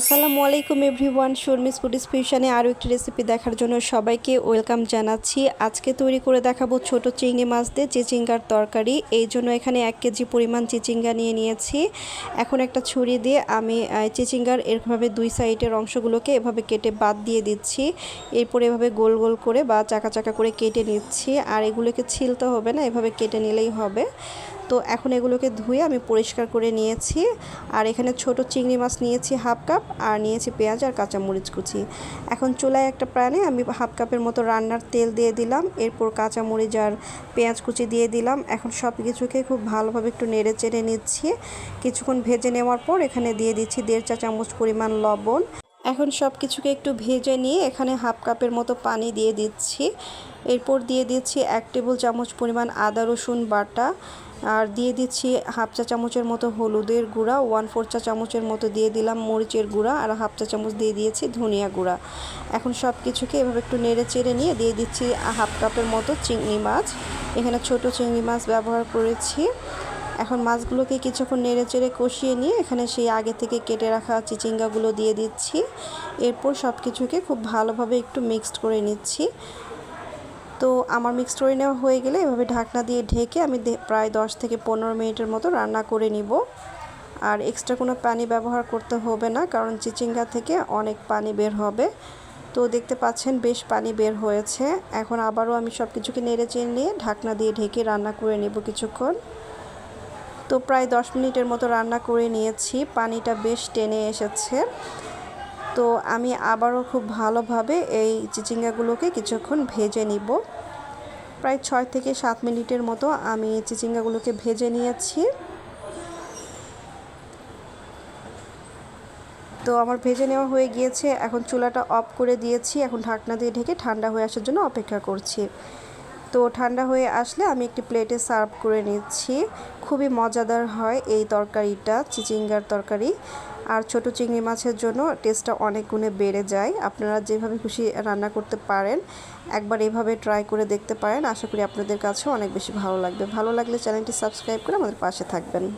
আসসালামু আলাইকুম everyone, Sharmi's food ফিউশনে আরও একটি রেসিপি দেখার জন্য সবাইকে ওয়েলকাম জানাচ্ছি। আজকে তৈরি করে দেখাবো ছোট চিংড়ি মাছ দিয়ে চিচিঙ্গার তরকারি। এই জন্য এখানে এক কেজি পরিমাণ চিচিঙ্গা নিয়ে নিয়েছি। এখন একটা ছুরি দিয়ে আমি চিচিঙ্গার এরভাবে দুই সাইডের অংশগুলোকে এভাবে কেটে বাদ দিয়ে দিচ্ছি। এরপর এভাবে গোল গোল করে বা চাকা চাকা করে কেটে নিচ্ছি। আর এগুলোকে ছিলতে হবে না, এভাবে কেটে নিলেই হবে। তো এখন এগুলোকে ধুয়ে আমি পরিষ্কার করে নিয়েছি। আর এখানে ছোট চিংড়ি মাছ নিয়েছি হাফ কাপ আর নিয়েছি পেঁয়াজ আর কাঁচামরিচ কুচি। এখন চুলায় একটা প্রাণে আমি হাফ কাপের মতো রান্নার তেল দিয়ে দিলাম। এরপর কাঁচামরিচ আর পেঁয়াজ কুচি দিয়ে দিলাম। এখন সব কিছুকে খুব ভালোভাবে একটু নেড়ে চেড়ে নিচ্ছি। কিছুক্ষণ ভেজে নেওয়ার পর এখানে দিয়ে দিচ্ছি দেড় চা চামচ পরিমাণ লবণ। এখন সব কিছুকে একটু ভেজে নিয়ে এখানে হাফ কাপের মতো পানি দিয়ে দিচ্ছি। এরপর দিয়ে দিচ্ছি এক টেবিল চামচ পরিমাণ আদা রসুন বাটা। আর দিয়ে দিচ্ছি হাফ চা চামচের মতো হলুদের গুঁড়া ওয়ান ফোর চা চামচের মতো দিয়ে দিলাম মরিচের গুঁড়া আর হাফ চা চামচ দিয়ে দিয়েছি ধনিয়া গুঁড়া। এখন সব কিছুকে এভাবে একটু নেড়ে চেড়ে নিয়ে দিয়ে দিচ্ছি হাফ কাপের মতো চিংড়ি মাছ। এখানে ছোট চিংড়ি মাছ ব্যবহার করেছি। এখন মাছগুলোকে কিছুক্ষণ নেড়ে চেড়ে কষিয়ে নিয়ে এখানে সেই আগে থেকে কেটে রাখা চিচিঙ্গাগুলো দিয়ে দিচ্ছি। এরপর সব কিছুকে খুব ভালোভাবে একটু মিক্সড করে নিচ্ছি। তো আমার মিক্সড করে নেওয়া হয়ে গেলে এভাবে ঢাকনা দিয়ে ঢেকে আমি প্রায় দশ থেকে পনেরো মিনিটের মতো রান্না করে নিব। আর এক্সট্রা কোনো পানি ব্যবহার করতে হবে না, কারণ চিচিঙ্গা থেকে অনেক পানি বের হবে। তো দেখতে পাচ্ছেন বেশ পানি বের হয়েছে। এখন আবারও আমি সব কিছুকে নেড়ে চেড়ে নিয়ে ঢাকনা দিয়ে ঢেকে রান্না করে নেব কিছুক্ষণ। তো প্রায় দশ মিনিটের মতো রান্না করে নিয়েছি। পানিটা বেশ টেনে এসেছে। তো আমি আবারও খুব ভালোভাবে এই চিচিঙ্গাগুলোকে কিছুক্ষণ ভেজে নিব। প্রায় ছয় থেকে সাত মিনিটের মতো আমি চিচিঙ্গাগুলোকে ভেজে নিয়েছি। তো আমার ভেজে নেওয়া হয়ে গিয়েছে, এখন চুলাটা অফ করে দিয়েছি, এখন ঢাকনা দিয়ে ঢেকে ঠান্ডা হয়ে আসার জন্য অপেক্ষা করছি। তো ঠান্ডা হয়ে আসলে আমি একটি প্লেটে সার্ভ করে নিচ্ছি। খুবই মজাদার হয় এই তরকারিটা, চিচিঙ্গার তরকারি। আর ছোট চিংড়ি মাছের জন্য টেস্টটা অনেক গুণে বেড়ে যায়। আপনারা যেভাবে খুশি রান্না করতে পারেন, একবার এভাবে ট্রাই করে দেখতে পারেন। আশা করি আপনাদের কাছেও অনেক বেশি ভালো লাগবে। ভালো লাগলে চ্যানেলটি সাবস্ক্রাইব করে আমাদের পাশে থাকবেন।